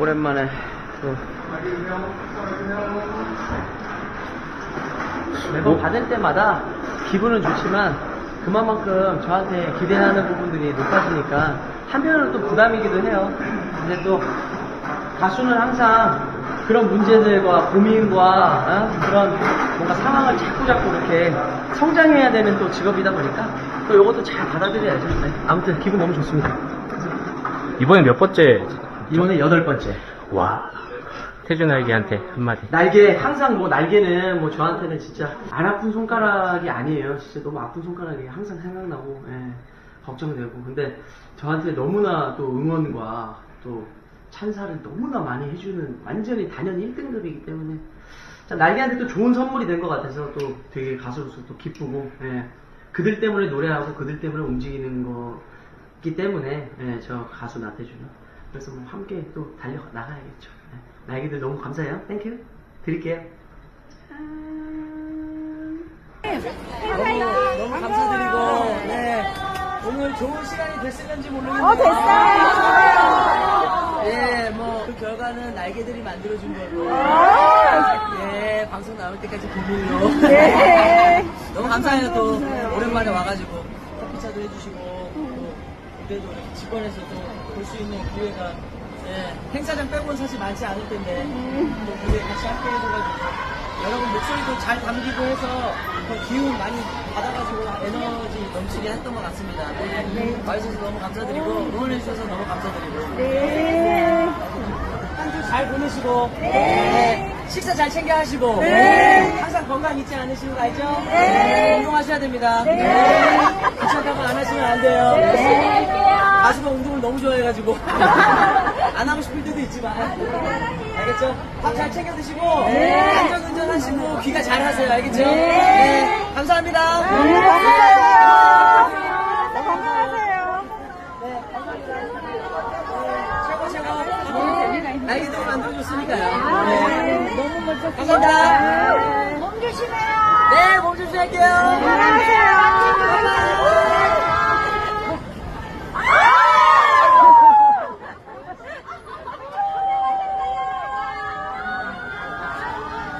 오랜만에 또 매번 받을 때마다 기분은 좋지만 그만큼 저한테 기대하는 부분들이 높아지니까 한편으로 또 부담이기도 해요. 근데 또 가수는 항상 그런 문제들과 고민과 어? 그런 뭔가 상황을 자꾸 자꾸 이렇게 성장해야 되는 또 직업이다 보니까 또 이것도 잘 받아들여야죠. 네. 아무튼 기분 너무 좋습니다. 이번에 몇 번째? 이번에 여덟 번째. 와. 태준아에게한테 한마디. 날개 항상 뭐 날개는 뭐 저한테는 진짜 안 아픈 손가락이 아니에요. 진짜 너무 아픈 손가락이 항상 생각나고 예, 걱정되고 근데 저한테 너무나 또 응원과 또 찬사를 너무나 많이 해주는 완전히 단연 1등급이기 때문에 자, 날개한테 또 좋은 선물이 된 것 같아서 또 되게 가수로서 또 기쁘고 예, 그들 때문에 노래하고 그들 때문에 움직이는 거기 때문에 예, 저 가수 나태주는 그래서 뭐 함께 또 달려 나가야겠죠. 예. 날개들 너무 감사해요. 땡큐 드릴게요. 너무, 너무 감사드리고 네. 오늘 좋은 시간이 됐을는지 모르겠는데 어, 됐어요. 예, 뭐그 결과는 날개들이 만들어준 거고 아. 예, 방송 나올 때까지 비밀로 네. 너무 감사해요 또 오랜만에 와가지고 커피차도 해주시고 또 직관해서 또볼수 있는 기회가 예, 행사장 빼고는 사실 많지 않을 텐데 또 무대 같이 함께 해줘가지고 여러분 목소리도 잘 담기고 해서 더 기운 많이 받아가지고 에너지 넘치게 했던 것 같습니다. 네. 와주셔서 너무 감사드리고 응원해주셔서 너무 감사드리고 네. 한 주 잘 보내시고 네. 네. 식사 잘 챙겨 하시고 네. 항상 건강 잊지 않으시는 거 알죠? 네. 운동하셔야 됩니다. 네. 귀찮다고 안 하시면 안 돼요. 할게요. 가수가 운동을 너무 좋아해가지고 안 하고 싶을 때도 있지만 알겠죠? 밥 잘 챙겨 드시고 네. 안전운전 하시고 귀가 잘 하세요. 알겠죠? 네. 네. 감사합니다. 네, 감사해요. 네, 건강하세요. 네, 감사합니다. 최고 최고. 날개도 만들어줬으니까요. 네. 너무 멋졌어요. 감사합니다. 몸 조심해요. 네, 몸 조심할게요. 건강하세요.